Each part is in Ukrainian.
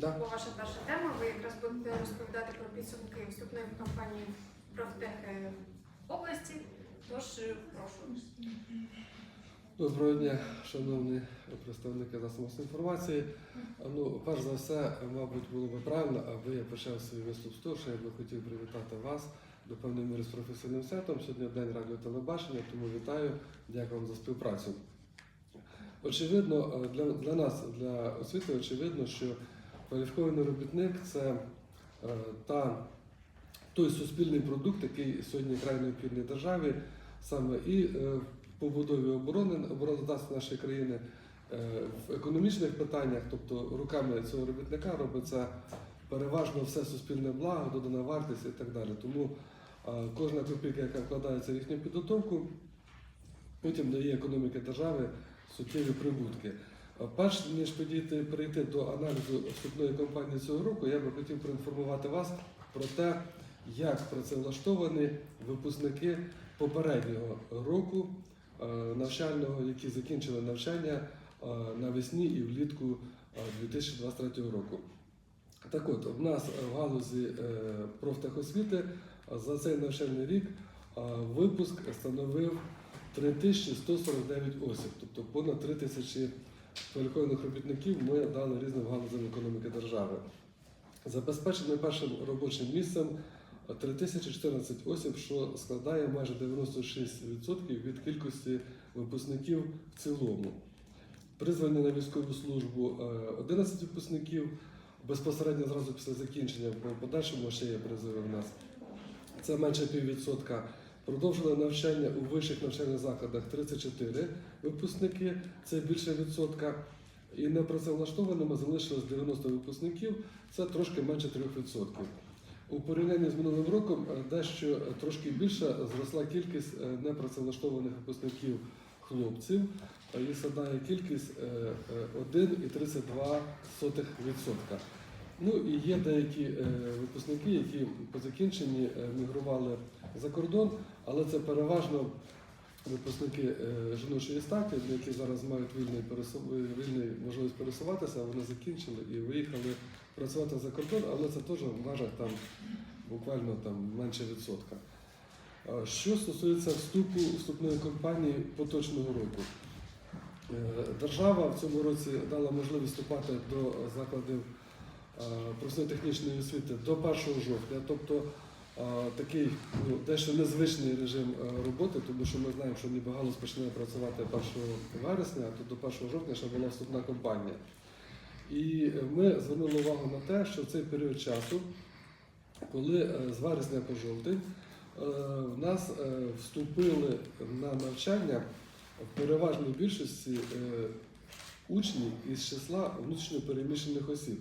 Да. Бо ваша перша тема, ви якраз будете розповідати про підсумки вступної кампанії профтехи області. Тож е, прошу. Доброго дня, шановні представники засобів інформації. Ну, перш за все, мабуть, було би правильно, аби я почав свій виступ з того, що я би хотів привітати вас до певної міри з професійним святом. Сьогодні день радіотелебачення, тому вітаю, дякую вам за співпрацю. Очевидно, е, для, для нас, для освіти, очевидно, що кваліфікований робітник це е, та, той суспільний продукт, який сьогодні край необхідний державі, саме і е, в побудові оборони обороноздатності нашої країни, е, в економічних питаннях, тобто руками цього робітника робиться переважно все суспільне благо, додана вартість і так далі. Тому е, кожна копійка, яка вкладається в їхню підготовку, потім дає економіки держави суттєві прибутки. Перш ніж підійти перейти до аналізу вступної кампанії цього року, я би хотів проінформувати вас про те, як працевлаштовані випускники попереднього року е, навчального, які закінчили навчання е, навесні і влітку е, 2023 року. Так от, в нас в галузі е, профтехосвіти е, за цей навчальний рік е, випуск становив 3149 осіб, тобто понад 3000 кваліфікованих робітників ми дали різним галузям економіки держави. Забезпечено першим робочим місцем 3014 осіб, що складає майже 96% від кількості випускників в цілому. Призвані на військову службу е, 11 випускників безпосередньо зразу після закінчення, бо в подальшому ще є призиви в нас. Це менше піввідсотка. Продовжили навчання у вищих навчальних закладах 34 випускники, це більше відсотка. І непрацевлаштованими залишилось 90 випускників, це трошки менше 3%. У порівнянні з минулим роком е, дещо е, трошки більше зросла кількість е, непрацевлаштованих випускників хлопців е, і складає кількість е, е, 1,32%. Ну і є деякі е, випускники, які по закінченні е, мігрували за кордон, але це переважно випускники е, жіночої статі, які зараз мають вільний вільний можливість пересуватися, вони закінчили і виїхали працювати за кордон, але це теж в межах там буквально там менше відсотка. Що стосується вступу вступної кампанії поточного року, Е, держава в цьому році дала можливість вступати до закладів професійно-технічної освіти до 1 жовтня, тобто такий ну, дещо незвичний режим е, роботи, тому що ми знаємо, що ніби почне працювати 1 вересня, а то до 1 жовтня ще була вступна кампанія. І е, ми звернули увагу на те, що в цей період часу, коли е, з вересня по жовтень, в нас вступили на навчання в переважній більшості учнів із числа внутрішньо переміщених осіб.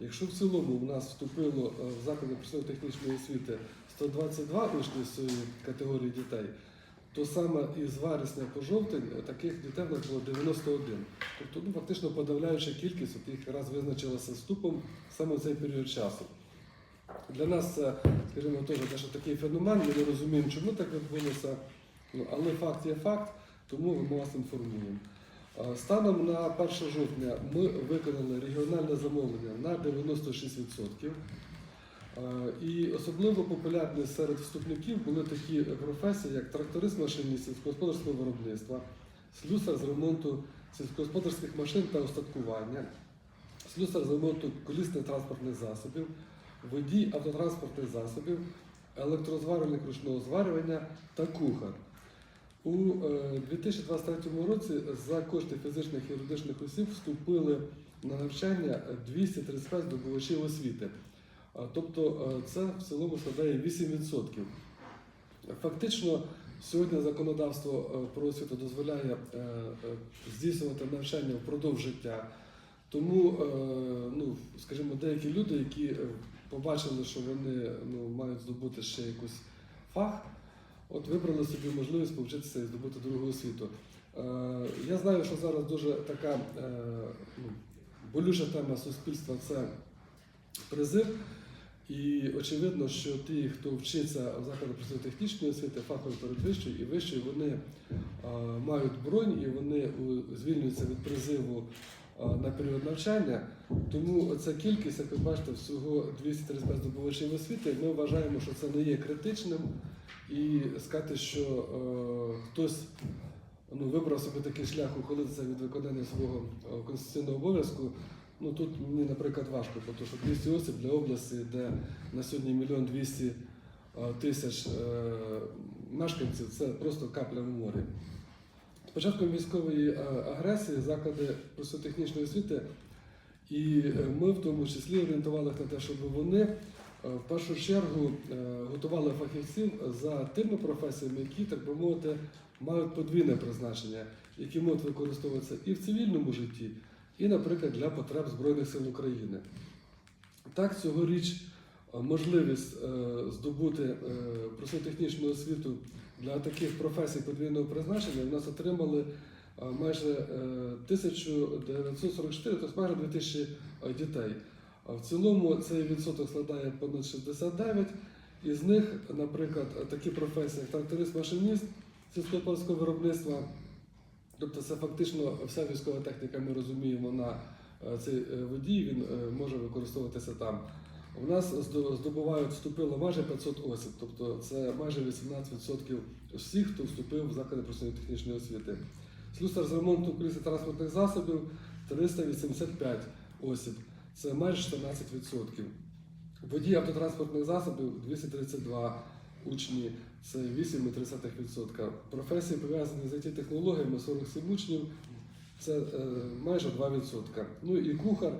Якщо в цілому в нас вступило е, в заклади професійно-технічної освіти 122 учні з категорії дітей, то саме із вересня по жовтень е, таких дітей в нас було 91. Тобто ну, фактично подавляюча кількість от їх раз визначилася вступом саме в цей період часу. Для нас це, скажімо, теж такий феномен, ми не розуміємо, чому так відбулося, ну, але факт є факт, тому ми вас інформуємо. Станом на 1 жовтня ми виконали регіональне замовлення на 96%. Е, І особливо популярні серед вступників були такі професії, як тракторист машиніст сільськогосподарського виробництва, слюсар з ремонту сільськогосподарських машин та устаткування, слюсар з ремонту колісних транспортних засобів, водій автотранспортних засобів, електрозварювальник ручного зварювання та кухар. У е, 2023 році за кошти фізичних і юридичних осіб вступили на навчання 235 здобувачів освіти. Тобто е, це в цілому складає 8%. Фактично, сьогодні законодавство е, про освіту дозволяє е, е, здійснювати навчання впродовж життя. Тому, е, ну, скажімо, деякі люди, які е, побачили, що вони ну, мають здобути ще якийсь фах, от вибрали собі можливість повчитися і здобути другу освіту. Е, Я знаю, що зараз дуже така е, ну, болюча тема суспільства це призив. І очевидно, що ті, хто вчиться в закладах професійно-технічної освіти, фахової передвищої і вищої, вони е, мають бронь і вони звільнюються від призиву на період навчання. Тому ця кількість, як ви бачите, всього 235 здобувачів освіти. Ми вважаємо, що це не є критичним. І сказати, що е, хтось ну, вибрав собі такий шлях ухилитися від виконання свого е, конституційного обов'язку. Ну тут мені, наприклад, важко, тому що 200 осіб для області, де на сьогодні мільйон 200 е, тисяч е, мешканців, це просто капля в морі. З початком військової е, агресії заклади просвітехнічної освіти, і ми в тому числі орієнтувалися на те, щоб вони в першу чергу е, готували фахівців за тими професіями, які, так би мовити, мають подвійне призначення, які можуть використовуватися і в цивільному житті, і, наприклад, для потреб Збройних сил України. Так, цьогоріч е, можливість е, здобути е, просвітехнічну освіту для таких професій подвійного призначення в нас отримали е, майже е, 1944, тобто майже 2000 е, дітей. А В цілому цей відсоток складає понад 69. Із них, наприклад, такі професії, як тракторист-машиніст сільськогосподарського виробництва, тобто це фактично вся військова техніка, ми розуміємо, на е, цей е, водій, він е, може використовуватися там. У нас здобувають, вступило майже 500 осіб, тобто це майже 18% всіх, хто вступив в заклади професійної технічної освіти. Слюсар з ремонту колісних транспортних засобів 385 осіб, це майже 14%. Водій автотранспортних засобів 232 учні, це 8,3%. Професії пов'язані з it технологіями 47 учнів, це е, майже 2%. Ну і кухар,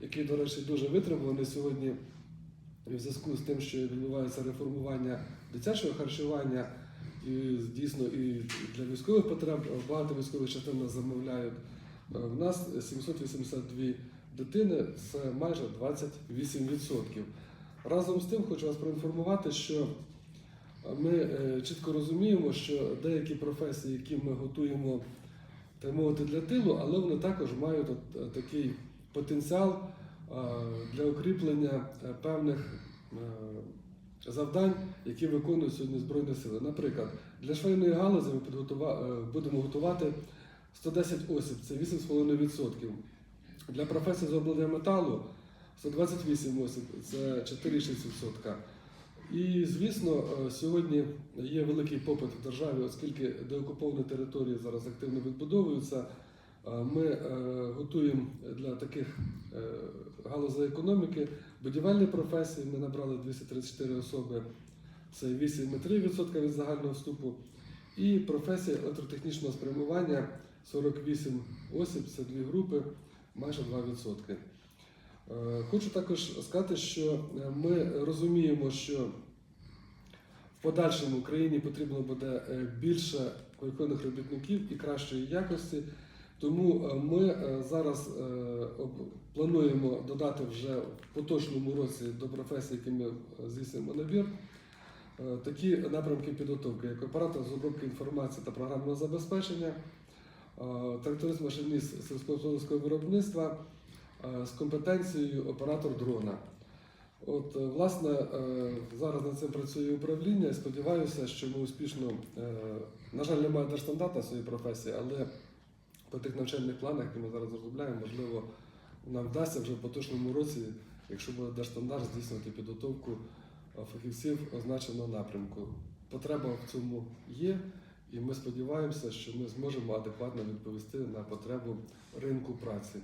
який, до речі, дуже витребуваний сьогодні в зв'язку з тим, що відбувається реформування дитячого харчування, і дійсно і для військових потреб багато військових частин нас замовляють. Е, В нас 782 дитини, це майже 28%. Разом з тим хочу вас проінформувати, що ми е, чітко розуміємо, що деякі професії, які ми готуємо так мовити для тилу, але вони також мають е, такий потенціал е, для укріплення е, певних е, завдань, які виконують сьогодні Збройні Сили. Наприклад, для швейної галузі ми е, будемо готувати 110 осіб, це 8,5%. Для професії з обладнання металу 128 осіб, це 4,6%. І, звісно, е, сьогодні є великий попит в державі, оскільки деокуповані території зараз активно відбудовуються. Е, Ми е, готуємо для таких галузей економіки будівельні професії. Ми набрали 234 особи, це 8,3% від загального вступу. І професія електротехнічного спрямування 48 осіб, це дві групи, майже 2%. Е, Хочу також сказати, що е, ми розуміємо, що в подальшому Україні потрібно буде е, більше кваліфікованих робітників і кращої якості. Тому ми зараз плануємо додати вже в поточному році до професії, які ми здійснюємо набір, такі напрямки підготовки, як оператор з обробки інформації та програмного забезпечення, е, тракторист-машиніст сільськогосподарського виробництва е, з компетенцією оператор дрона. От, е, власне, зараз над цим працює управління сподіваюся, що ми успішно, на жаль, немає держстандарта своєї професії, але по тих навчальних планах, які ми зараз розробляємо, можливо, нам вдасться вже в поточному році, якщо буде держстандарт, здійснювати підготовку фахівців означеного напрямку. Потреба в цьому є, і ми сподіваємося, що ми зможемо адекватно відповісти на потребу ринку праці.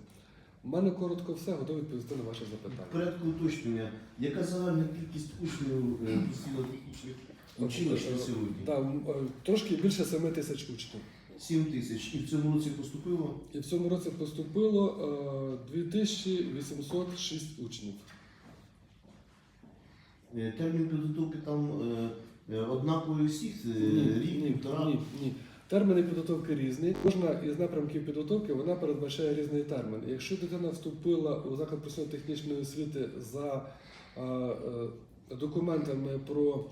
У мене коротко все, готовий відповісти на ваші В запитання. порядку уточнення, яка загальна кількість учнів е, професійно-технічних училищ на сьогодні? Так, е, трошки більше 7 тисяч учнів. 7 тисяч. І в цьому році поступило І в цьому році поступило е, 2806 учнів. е, термін підготовки там е, однаковий усіх, е, рік, ні, півтора. ні, ні. Терміни підготовки різні. Кожна із напрямків підготовки вона передбачає різний термін. Якщо дитина вступила у заклад професійно-технічної освіти за е, документами про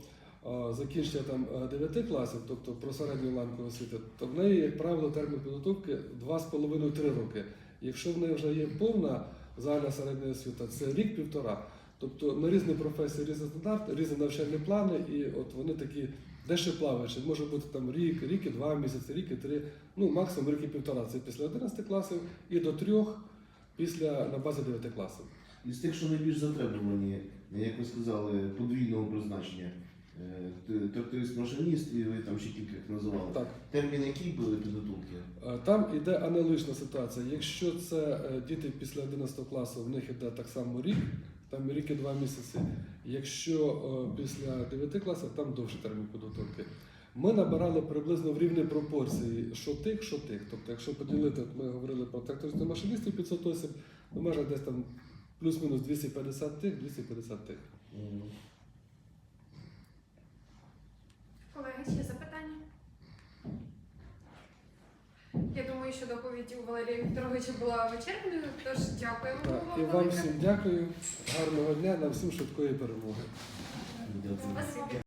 закінчення там е, 9 класів, тобто про середню ланку освіти, то в неї, як правило, термін підготовки 2,5-3 роки. Якщо в неї вже є повна загальна середня освіта, це рік-півтора. Тобто на різні професії різний стандарт, різні навчальні плани, і от вони такі дещо плаваючі. Може бути там рік, рік і два місяці, рік і три, ну максимум рік і півтора. Це після 11 класів і до трьох після на базі 9 класів. Із тих, що найбільш затребувані, як ви сказали, подвійного призначення, е, т- тракторист-машиніст, і ви там ще кілька називали. Так. Термін який були підготовки? Е, Там іде аналогічна ситуація. Якщо це е, діти після 11 класу, в них іде так само рік, там рік і два місяці. Якщо е, після 9 класів, там довший термін підготовки. Ми набирали приблизно в рівні пропорції, що тих, що тих. Тобто, якщо поділити, от ми говорили про трактористів машиністів 500 осіб, то майже десь там плюс-мінус 250 тих, 250 тих. М. Колеги, ще запитання? Я думаю, що доповідь у Валерія Вікторовича була вичерпною, тож дякуємо Так, і вам велике. всім дякую, гарного дня, нам всім швидкої перемоги. Дякую. Спасибі.